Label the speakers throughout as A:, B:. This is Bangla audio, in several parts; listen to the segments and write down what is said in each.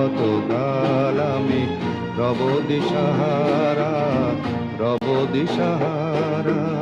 A: আর কত কাল আমি রব দিশাহারা রব দিশাহারা।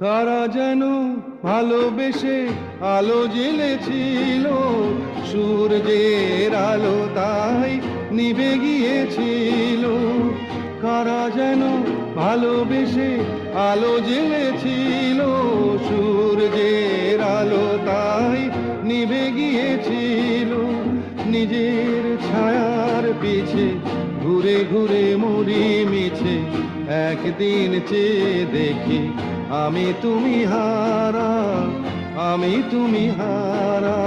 A: কারা যেন ভালোবেসে আলো জ্বেলেছিল সূর্যের আলো তাই নিভে গিয়েছিল। কারা যেন ভালোবেসে আলো জ্বেলেছিল সূর্যের আলো তাই নিভে গিয়েছিল। নিজের ছায়ার পিছে, ঘুরে ঘুরে মরি মিছে, একদিন চেয়ে দেখি, আমি তুমি হারা, আমি তুমি হারা,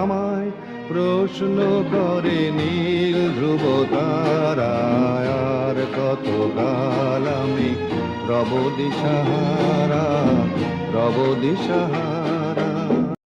A: আমায় প্রশ্ন করে নীল ধ্রুব আর কত কাল আমি রব দিশাহারা।